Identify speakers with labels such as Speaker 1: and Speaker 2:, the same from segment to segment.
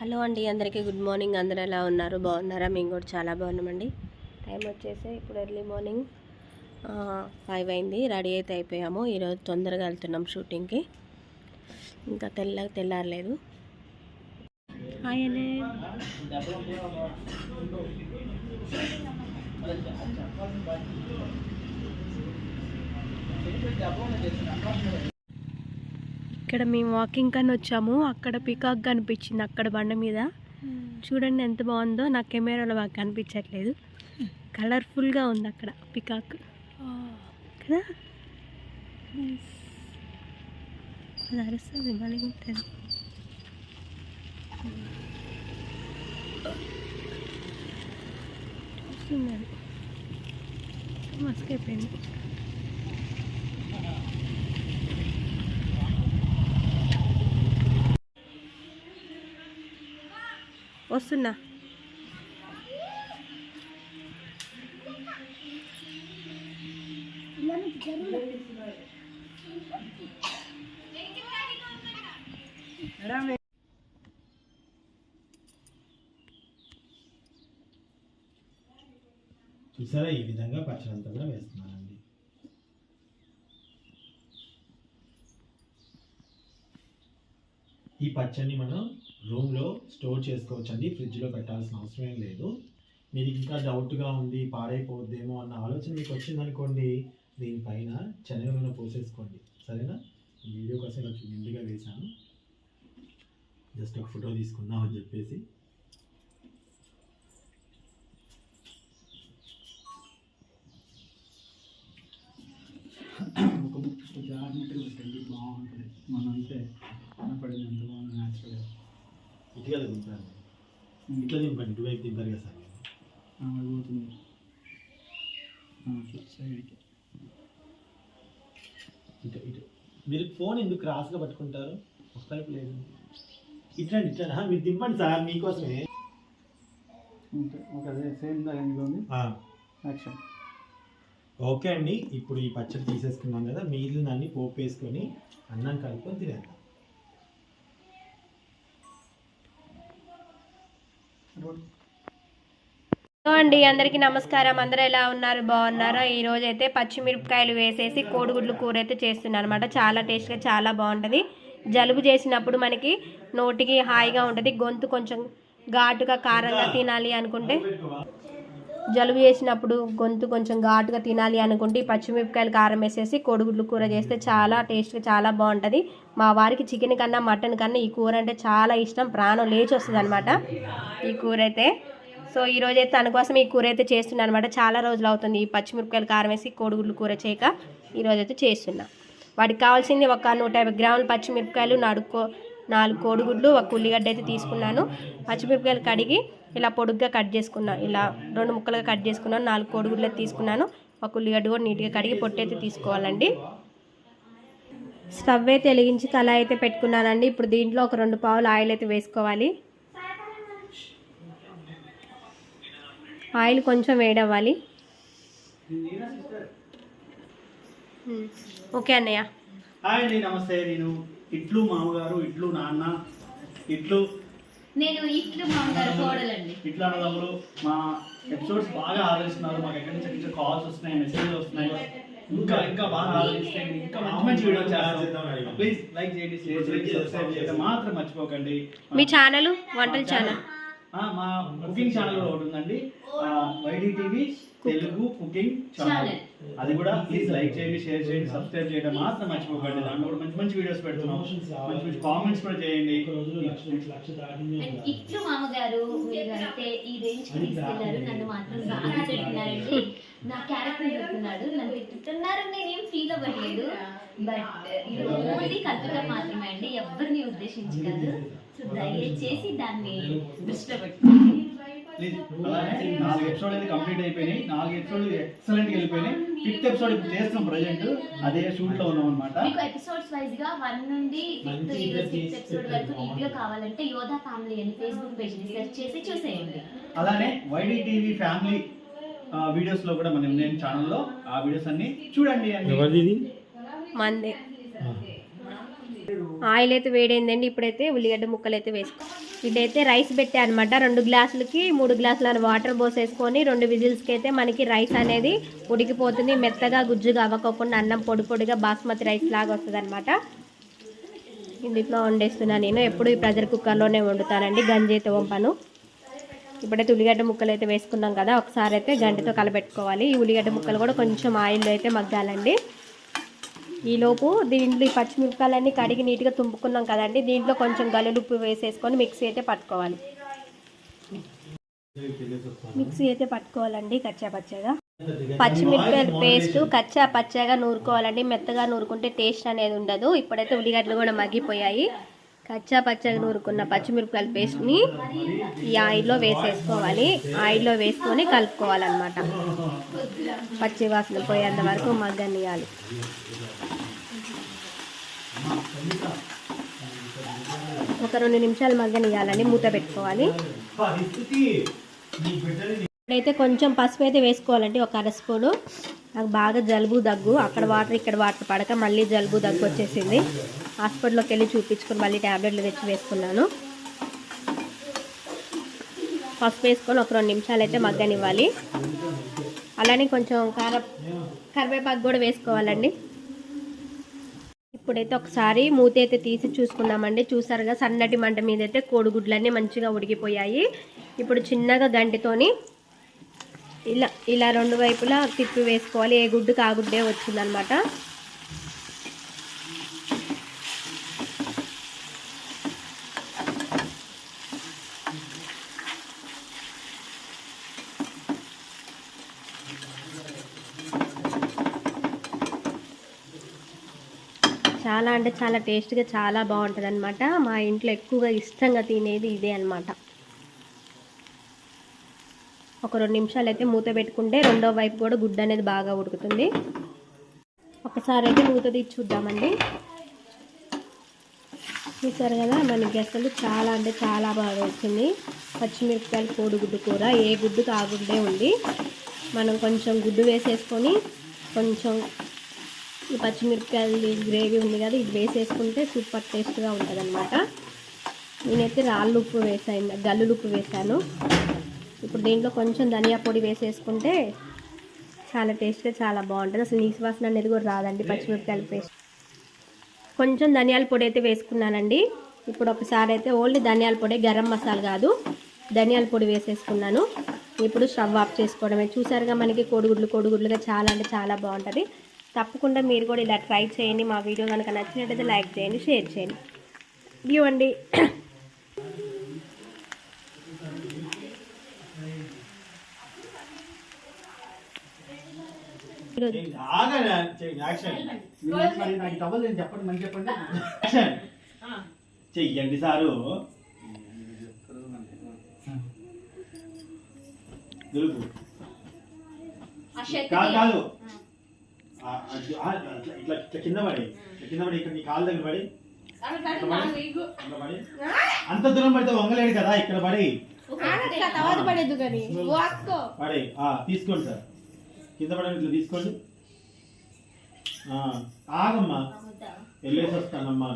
Speaker 1: Hello అండి అందరికీ good morning. అందరూ ఎలా ఉన్నారు? బాగున్నారా? మేము కూడా చాలా బాగున్నామండి. టైం వచ్చేసి ఇప్పుడు ఎర్లీ మార్నింగ్ ఫైవ్ అయింది. రెడీ అయితే అయిపోయాము. ఈరోజు తొందరగా వెళ్తున్నాం షూటింగ్కి. ఇంకా తెల్ల తెల్లారలేదు. ఇక్కడ మేము వాకింగ్ కని వచ్చాము. అక్కడ పికాక్ కనిపించింది అక్కడ బండ మీద. చూడండి ఎంత బాగుందో. నా కెమెరాలో బాగా కనిపించట్లేదు. కలర్ఫుల్గా ఉంది అక్కడ పికాక్ కదా? అది అరుస్తుంది ఉంటుంది మస్క్ అయిపోయింది. వస్తున్నా.
Speaker 2: చూసారా ఈ విధంగా పచ్చడంతా కూడా వేస్తున్నానండి. ఈ పచ్చడిని మనం రూమ్లో స్టోర్ చేసుకోవచ్చండి ఫ్రిడ్జ్లో పెట్టాల్సిన అవసరం లేదు. మీరు ఇంకా డౌట్గా ఉంది పాడైపోద్దేమో అన్న ఆలోచన మీకు వచ్చిందనుకోండి దీనిపైన శనగ పోసేసుకోండి. సరేనా? వీడియో కోసం ఇలా నిండుగా వేశాను. జస్ట్ ఒక ఫోటో తీసుకుందాం అని చెప్పేసి.
Speaker 3: ఒక బుక్ జాగ్రత్తగా పెట్టండి బాగుంటుంది. మనం అంటే ఎంత బాగుంది న్యాచురల్గా
Speaker 2: ఇటుగా దింపాను ఇట్లా దింపండి ఇటువైపు దింపారు కదా సార్.
Speaker 3: పోతుంది. సైడ్కి
Speaker 2: ఇటు ఇటు. మీరు ఫోన్ ఎందుకు క్రాస్గా పట్టుకుంటారు? ఒకవైపు లేదు. ఇట్లండి ఇట్లా మీరు దింపండి సార్ మీకోసమే.
Speaker 3: Okay same action.
Speaker 2: ఓకే అండి ఇప్పుడు ఈ పచ్చడి తీసేసుకున్నాం కదా మిగిలిన అన్ని పోపు వేసుకొని అన్నం కలుపుకొని తినేద్దాం.
Speaker 1: హలో అండి అందరికీ నమస్కారం. అందరూ ఎలా ఉన్నారు? బాగున్నారా? ఈ అయితే పచ్చిమిరపకాయలు వేసేసి కోడిగుడ్లు కూర అయితే చేస్తున్నాను అనమాట చాలా టేస్ట్గా చాలా బాగుంటుంది. జలుబు చేసినప్పుడు మనకి నోటికి హాయిగా ఉంటుంది. గొంతు కొంచెం ఘాటుగా కారంగా తినాలి అనుకుంటే. జలుబు చేసినప్పుడు గొంతు కొంచెం ఘాటుగా తినాలి అనుకుంటే ఈ పచ్చిమిరపకాయలు కారం వేసేసి కోడిగుడ్లు కూర చేస్తే చాలా టేస్ట్గా చాలా బాగుంటుంది. మా వారికి చికెన్ కన్నా మటన్ కన్నా ఈ కూర అంటే చాలా ఇష్టం. ప్రాణం లేచి వస్తుంది అనమాట ఈ కూర అయితే. సో ఈ అయితే తన కోసం ఈ కూర అయితే చేస్తున్నాను అనమాట చాలా రోజులు అవుతుంది ఈ పచ్చిమిరపకాయలు కారం వేసి కోడిగుడ్లు కూర చేయక ఈరోజు అయితే చేస్తున్నా. వాటికి కావాల్సింది ఒక నూట యాభై గ్రాముల పచ్చిమిరపకాయలు నడుకో నాలుగు కోడిగుడ్లు ఒక ఉల్లిగడ్డ అయితే తీసుకున్నాను. పచ్చిమిరపకాయలు కడిగి ఇలా పొడుగ్గా కట్ చేసుకున్నాను ఇలా రెండు ముక్కలుగా కట్ చేసుకున్నాను నాలుగు కోడిగుడ్లు అయితే తీసుకున్నాను. ఒక ఉల్లిగడ్డ కూడా నీట్గా కడిగి పొట్టు అయితే తీసుకోవాలండి. స్టవ్ అయితే వెలిగించి తల అయితే పెట్టుకున్నానండి. ఇప్పుడు దీంట్లో ఒక రెండు పావులు ఆయిల్ అయితే వేసుకోవాలి. ఆయిల్ కొంచెం వేడవ్వాలి. ఓకే అన్నయ్య.
Speaker 3: హాయ్ అండి నమస్తే. నేను ఇట్లు మామగారు ఇట్లు నాన్న ఇట్లు
Speaker 4: నేను ఇట్లు మామగారు కోడలండి.
Speaker 3: ఇట్లా అన్నదమ్ములు మా ఎపిసోడ్స్ బాగా ఆదరిస్తున్నారు. మాకు ఎక్కడి నుంచి ఎక్కడి కాల్స్ వస్తున్నాయి మెసేజ్లు వస్తున్నాయి. ఇంకా ఇంకా బాగా ఆదరిస్తే ఇంకా మంచి మంచి వీడియో చేస్తాం ప్లీజ్ లైక్ చేయండి షేర్ చేయండి సబ్స్క్రైబ్ చేయడం. మాత్రం మర్చిపోకండి.
Speaker 1: మీ ఛానల్ వంటల ఛానల్
Speaker 3: మా కుకింగ్ ఛానల్ కూడా ఒకటి ఉందండి. YD TV Telugu cooking channel అది కూడా ప్లీజ్ లైక్ చేయండి షేర్ చేయండి సబ్స్క్రైబ్ చేయడం మాత్రం మర్చిపోకండి. దాంట్లో కూడా మంచి మంచి వీడియోస్ పెడుతున్నాం. మంచి మంచి కామెంట్స్ కూడా చేయండి.
Speaker 4: ఇట్లు మామగారు ఈ రేంజ్ తీసుకెళ్ళారు. నన్ను మాత్రం బాగా తిడుతున్నారండి. నా క్యారెక్టర్ చెప్తున్నాడు. నన్ను తిట్టుతున్నారు నేనేం ఫీల్ అవ్వట్లేదు బట్ ఇది ఓన్లీ కల్పితం మాత్రమే అండి. ఎవరిని ఉద్దేశించి కాదు సో దయచేసి దాన్ని దృష్టిలో పెట్టుకోండి.
Speaker 3: నాలుగు ఎపిసోడ్ అయితే కంప్లీట్ అయిపోయినాయి. నాలుగు ఎపిసోడ్ ఎక్సలెంట్ వెళ్ళిపోయినాయి. ఫిఫ్త్ ఎపిసోడ్ ఇప్పుడు చేస్తున్నాం ప్రజెంట్ అదే షూట్లో ఉన్నాం అనమాట
Speaker 4: మీకు ఎపిసోడ్స్ వైజ్గా వన్ నుండి ఫిఫ్త్ ఈరోజు సిక్స్త్ ఎపిసోడ్ వరకు వీడియో కావాలంటే యోధా ఫ్యామిలీ అని ఫేస్బుక్ పేజ్ని సెర్చ్ చేసి చూసేయండి.
Speaker 3: అలానే వైడి టీవీ ఫ్యామిలీ వీడియోస్లో కూడా మనం నేను ఛానల్లో ఆ వీడియోస్ అన్ని చూడండి అండి.
Speaker 2: ఎవరిది
Speaker 1: మందే. ఆయిల్ అయితే వేడైందండి ఇప్పుడైతే ఉల్లిగడ్డ ముక్కలు అయితే వేసుకో. ఇదైతే రైస్ పెట్టా అనమాట రెండు గ్లాసులకి మూడు గ్లాసుల వాటర్ పోసేసుకొని రెండు విజిల్స్కి అయితే మనకి రైస్ అనేది ఉడికిపోతుంది. మెత్తగా గుజ్జుగా అవ్వకోకుండా అన్నం పొడి పొడిగా బాస్మతి రైస్ లాగా వస్తుంది అనమాట ఇందులో వండేస్తున్నాను నేను. ఎప్పుడు ఈ ప్రెషర్ కుక్కర్లోనే వండుతానండి గంజి అయితే వంపను. ఇప్పుడైతే ఉల్లిగడ్డ ముక్కలు అయితే వేసుకున్నాం కదా ఒకసారి అయితే గంటితో కలబెట్టుకోవాలి. ఈ ఉల్లిగడ్డ ముక్కలు కూడా కొంచెం ఆయిల్లో అయితే మగ్గాలండి. ఈలోపు దీంట్లో ఈ పచ్చిమిరపకాయలన్నీ కడిగి నీట్గా తుంపుకున్నాం కదండి. దీంట్లో కొంచెం గల్లులుప్పు వేసేసుకొని మిక్సీ అయితే పట్టుకోవాలి. మిక్సీ అయితే పట్టుకోవాలండి కచ్చా పచ్చగా. పచ్చిమిరపకాయల పేస్ట్ కచ్చా పచ్చగా నూరుకోవాలండి. మెత్తగా నూరుకుంటే టేస్ట్ అనేది ఉండదు. ఇప్పుడైతే ఉల్లిగడ్డలు కూడా మగ్గిపోయాయి. కచ్చా పచ్చగా నూరుకున్న పచ్చిమిరపకాయల పేస్ట్ని ఈ ఆయిల్లో వేసేసుకోవాలి. ఆయిల్లో వేసుకొని కలుపుకోవాలన్నమాట. పచ్చి వాసన పోయేంత వరకు మగ్గనియాలి. ఒక రెండు నిమిషాలు మగ్గనియాలని మూత పెట్టుకోవాలి. ఇప్పుడైతే కొంచెం పసుపు అయితే వేసుకోవాలండి ఒక అర స్పూను. నాకు బాగా జలుబు దగ్గు అక్కడ వాటర్ ఇక్కడ వాటర్ పడక మళ్ళీ జలుబు దగ్గు వచ్చేసింది. హాస్పిటల్లోకి వెళ్ళి చూపించుకొని మళ్ళీ ట్యాబ్లెట్లు తెచ్చి వేసుకున్నాను. పసుపు వేసుకొని ఒక రెండు నిమిషాలు అయితే మగ్గనివ్వాలి. అలానే కొంచెం కార కరివేపాకు కూడా వేసుకోవాలండి. ఇప్పుడైతే ఒకసారి మూత అయితే తీసి చూసుకున్నామండి. చూసారుగా సన్నటి మంట మీద అయితే కోడిగుడ్లన్నీ మంచిగా ఉడికిపోయాయి. ఇప్పుడు చిన్నగా గంటితోని ఇలా ఇలా రెండు వైపులా తిప్పి వేసుకోవాలి. ఏ గుడ్డు ఆ గుడ్డే వచ్చిందనమాట. చాలా అంటే చాలా టేస్ట్గా చాలా బాగుంటుంది అనమాట మా ఇంట్లో ఎక్కువగా ఇష్టంగా తినేది ఇదే అనమాట ఒక రెండు నిమిషాలు అయితే మూత పెట్టుకుంటే రెండో వైపు కూడా గుడ్డ అనేది బాగా ఉడుకుతుంది. ఒకసారి అయితే మూత తీసి చూద్దామండి. చూసారు కదా మనకి అసలు చాలా అంటే చాలా బాగా వచ్చింది. పచ్చిమిరపకాయలు కోడిగుడ్డు కూర ఏ గుడ్డు కాగుడ్డే ఉంది. మనం కొంచెం గుడ్డు వేసేసుకొని కొంచెం ఈ పచ్చిమిరపకాయలు గ్రేవీ ఉంది కదా ఇది వేసేసుకుంటే సూపర్ టేస్ట్గా ఉంటుంది అనమాట నేనైతే రాళ్ళు ఉప్పు వేసాను గల్లులు ఉప్పు వేసాను. ఇప్పుడు దీంట్లో కొంచెం ధనియా పొడి వేసేసుకుంటే చాలా టేస్ట్గా చాలా బాగుంటుంది. అసలు నీసు వాసన అనేది కూడా రాదండి పచ్చిమిరపకాయల పేస్ట్. కొంచెం ధనియాల పొడి అయితే వేసుకున్నానండి. ఇప్పుడు ఒకసారి అయితే ఓన్లీ ధనియాల పొడి గరం మసాలా కాదు ధనియాల పొడి వేసేసుకున్నాను. ఇప్పుడు స్టవ్ ఆఫ్ చేసుకోవడమే. చూసారుగా మనకి కోడిగుడ్లు కోడిగుడ్లుగా చాలా అంటే చాలా బాగుంటుంది. తప్పకుండా మీరు కూడా ఇలా ట్రై చేయండి. మా వీడియో కనుక నచ్చినట్టయితే లైక్ చేయండి షేర్ చేయండి.
Speaker 3: నేను చెప్పండి. చెయ్యండి సారు. కాదు ఇట్లా ఇట్లా ఇట్లా కింద పడి కింద పడి ఇక్కడ నీ దగ్గర పడి. అంత దూరం పడితే వంగలేడు కదా ఇక్కడ పడి
Speaker 1: పడేది కానీ
Speaker 2: పడి ఆ, తీసుకోండి సార్ కింద పడి ఇట్లా తీసుకోండి ఆ, ఆగమ్మా వెళ్ళేసి వస్తానమ్మా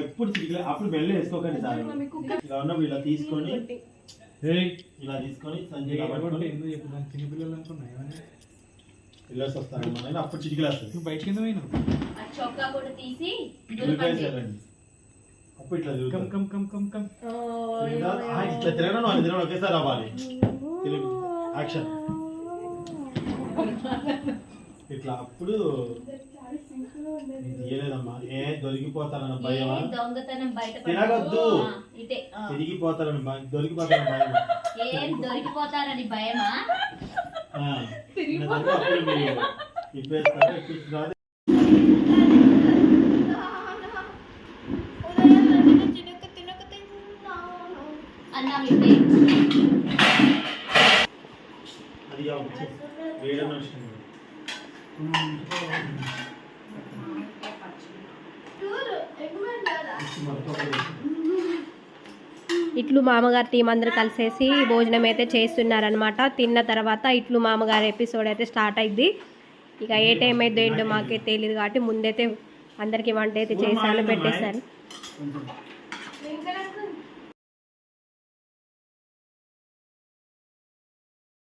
Speaker 2: ఎప్పుడు అప్పుడు వెళ్ళి వేసుకోకండి సార్ ఇలా ఉన్నప్పుడు ఇలా తీసుకొని ఇలా తీసుకొని సంజయ్ వెళ్ళేసి వస్తానమ్మా నేను అప్పుడు చిటికలు వస్తుంది.
Speaker 3: బయట కింద పోయినా
Speaker 4: ఆ చొక్కా కూడా తీసి
Speaker 2: అప్పుడు ఇట్లా
Speaker 3: come. Come come come come.
Speaker 2: ఇట్లా తిరగడం వాళ్ళు తిరగడం ఒకేసారి అవ్వాలి తిరుగు. యాక్షన్ ఇట్లా అప్పుడు తీయలేదమ్మా. ఏ దొరికిపోతానన్న భయమా?
Speaker 4: దొంగతనం బయట
Speaker 2: తిరగొద్దు.
Speaker 4: ఇటే ఆ.
Speaker 2: తిరిగిపోతానని భయం దొరికిపోతానని
Speaker 4: ఏం దొరికిపోతారని భయమా? ఇటే
Speaker 2: అది కావచ్చు. వేయడం
Speaker 1: ఇట్లు మామగారు టీం అందరూ కలిసేసి భోజనం అయితే చేస్తున్నారనమాట తిన్న తర్వాత ఇట్లు మామగారు ఎపిసోడ్ అయితే స్టార్ట్ అయింది ఇక ఏ టైం అయితే ఏంటో మాకే తెలియదు కాబట్టి ముందైతే అందరికీ వంట అయితే చేశాను. పెట్టేశాను